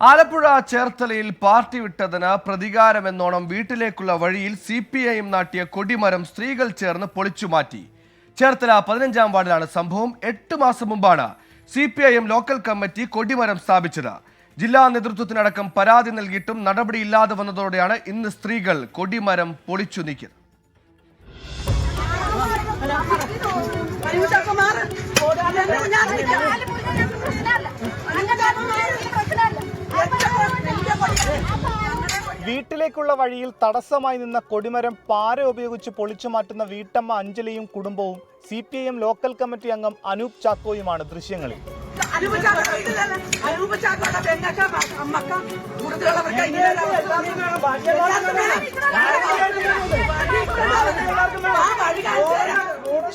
ആലപ്പുഴ ചേർത്തലയിൽ പാർട്ടി വിട്ടതിന് പ്രതികാരമെന്നോണം വീട്ടിലേക്കുള്ള വഴിയിൽ സി പി ഐഎം നാട്ടിയ കൊടിമരം സ്ത്രീകൾ ചേർന്ന് പൊളിച്ചുമാറ്റി ചേർത്തല പതിനഞ്ചാം വാർഡിലാണ് സംഭവം. എട്ട് മാസം മുമ്പാണ് C P I M local committee കൊടിമരം സ്ഥാപിച്ചത്. ജില്ലാ നേതൃത്വത്തിനടക്കം പരാതി നൽകിയിട്ടും നടപടിയില്ലാതെ വന്നതോടെയാണ് ഇന്ന് സ്ത്രീകൾ കൊടിമരം പൊളിച്ചു നീക്കിയത്. വീട്ടിലേക്കുള്ള വഴിയിൽ തടസ്സമായി നിന്ന കൊടിമരം പാര ഉപയോഗിച്ച് പൊളിച്ചു മാറ്റുന്ന വീട്ടമ്മ അഞ്ജലിയും കുടുംബവും C P I M local committee അംഗം അനൂപ് ചാക്കോയുമാണ് ദൃശ്യങ്ങളിൽ.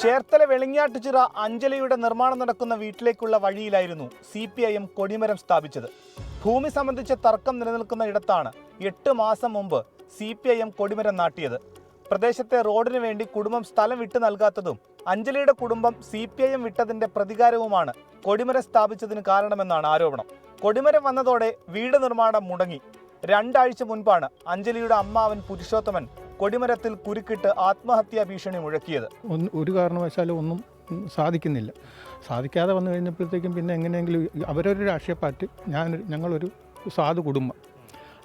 ചേർത്തല വെളിങ്ങാട്ടുചിറ അഞ്ജലിയുടെ നിർമ്മാണം നടക്കുന്ന വീട്ടിലേക്കുള്ള വഴിയിലായിരുന്നു സി പി ഐ എം കൊടിമരം സ്ഥാപിച്ചത്. ഭൂമി സംബന്ധിച്ച തർക്കം നിലനിൽക്കുന്ന ഇടത്താണ് എട്ട് മാസം മുമ്പ് സി പി ഐ എം കൊടിമരം നാട്ടിയത്. പ്രദേശത്തെ റോഡിനു വേണ്ടി കുടുംബം സ്ഥലം വിട്ടു നൽകാത്തതും അഞ്ജലിയുടെ കുടുംബം സി പി ഐ എം വിട്ടതിന്റെ പ്രതികാരവുമാണ് കൊടിമരം സ്ഥാപിച്ചതിന് കാരണമെന്നാണ് ആരോപണം. കൊടിമരം വന്നതോടെ വീട് നിർമ്മാണം മുടങ്ങി. രണ്ടാഴ്ച മുൻപാണ് അഞ്ജലിയുടെ അമ്മാവൻ പുരുഷോത്തമൻ കൊടിമരത്തിൽ കുരുക്കിട്ട് ആത്മഹത്യാ ഭീഷണി മുഴക്കിയത്. ഒരു കാരണവശാലും ഒന്നും സാധിക്കുന്നില്ല. സാധിക്കാതെ വന്നു കഴിഞ്ഞപ്പോഴത്തേക്കും പിന്നെ എങ്ങനെയെങ്കിലും അവരൊരു രാഷ്ട്രീയ പാർട്ടി ഞാൻ ഞങ്ങളൊരു സാധു കുടുംബം.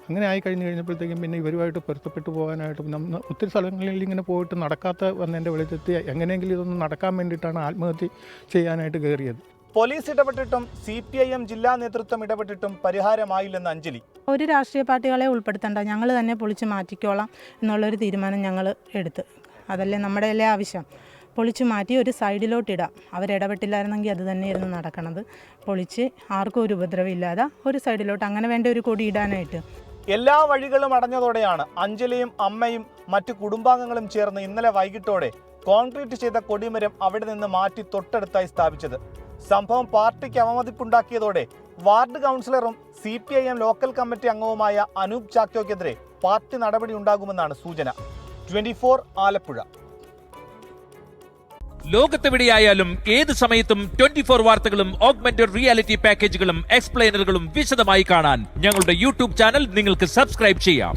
അങ്ങനെ ആയി കഴിഞ്ഞ് കഴിഞ്ഞപ്പോഴത്തേക്കും പിന്നെ ഇവരുമായിട്ട് പൊരുത്തപ്പെട്ടു പോകാനായിട്ട് നമ്മൾ ഒത്തിരി സ്ഥലങ്ങളിൽ ഇങ്ങനെ പോയിട്ട് നടക്കാത്ത വന്നതിന്റെ വെളിച്ചെത്തി എങ്ങനെയെങ്കിലും ഇതൊന്നും നടക്കാൻ വേണ്ടിയിട്ടാണ് ആത്മഹത്യ ചെയ്യാനായിട്ട് കയറിയത്. പോലീസ് ഇടപെട്ടിട്ടും സി പി ഐ എം ജില്ലാ നേതൃത്വം ഇടപെട്ടിട്ടും പരിഹാരമായില്ലെന്ന് അഞ്ജലി. ഒരു രാഷ്ട്രീയ പാർട്ടികളെ ഉൾപ്പെടുത്തണ്ട. ഞങ്ങൾ തന്നെ പൊളിച്ച് മാറ്റിക്കോളാം എന്നുള്ളൊരു തീരുമാനം ഞങ്ങൾ എടുത്ത്. അതല്ലേ നമ്മുടെ അല്ലേ ആവശ്യം. പൊളിച്ച് മാറ്റി ഒരു സൈഡിലോട്ടിടാം അവരിടപെട്ടില്ലായിരുന്നെങ്കിൽ അത് തന്നെയായിരുന്നു നടക്കണത്. പൊളിച്ച് ആർക്കും ഒരു ഉപദ്രവമില്ലാതെ ഒരു സൈഡിലോട്ട് അങ്ങനെ വേണ്ട ഒരു കൊടി ഇടാനായിട്ട്. എല്ലാ വഴികളും അടഞ്ഞതോടെയാണ് അഞ്ജലിയും അമ്മയും മറ്റു കുടുംബാംഗങ്ങളും ചേർന്ന് ഇന്നലെ വൈകിട്ടോടെ കോൺക്രീറ്റ് ചെയ്ത കൊടിമരം അവിടെ നിന്ന് മാറ്റി തൊട്ടടുത്തായി സ്ഥാപിച്ചത്. സംഭവം പാർട്ടിക്ക് അവമതിപ്പുണ്ടാക്കിയതോടെ ward കൗൺസിലറും C P I M local committee അംഗവുമായ അനൂപ് ചാക്യോക്കെതിരെ പാർട്ടി നടപടി ഉണ്ടാകുമെന്നാണ് സൂചന. Twenty four Alappuzha. ലോകത്തെവിടെയായാലും ഏത് സമയത്തും ട്വന്റി ഫോർ വാർത്തകളും ഓഗ്മെന്റഡ് റിയാലിറ്റി പാക്കേജുകളും എക്സ്പ്ലെയിനറുകളും വിശദമായി കാണാൻ ഞങ്ങളുടെ യൂട്യൂബ് ചാനൽ നിങ്ങൾക്ക് സബ്സ്ക്രൈബ് ചെയ്യാം.